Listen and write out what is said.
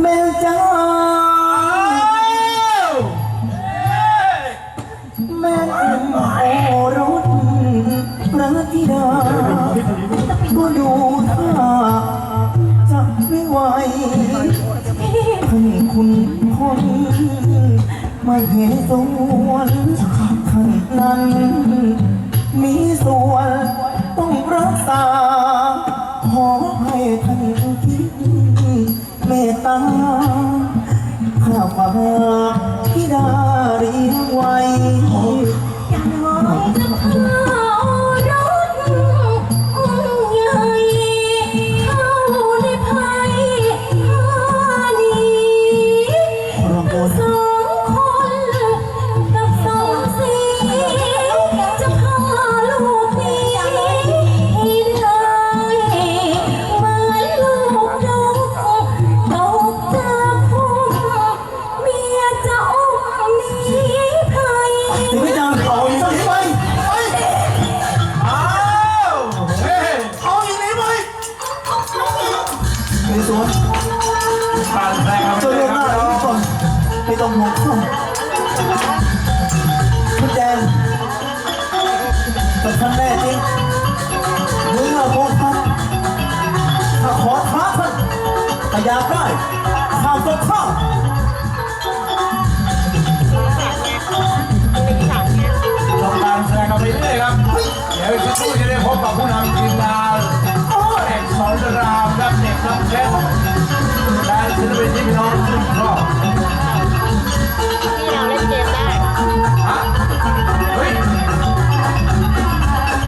แมวจ้าแม่โอรสพระธิดาก็ดูท่าจะไม่ไหวเพิ่งคุณพ้นไม่เห็นสวน ข้ ในสวนผ่านแรงครับเจอเรียกหน้าเราก่อนไม่ต้องห่วงคุณแดนแต่ท่านแม่จริงมึงอะโกงท่านถ้าขอท้าท่านแต่อยากได้ข้าวตกข้า 八四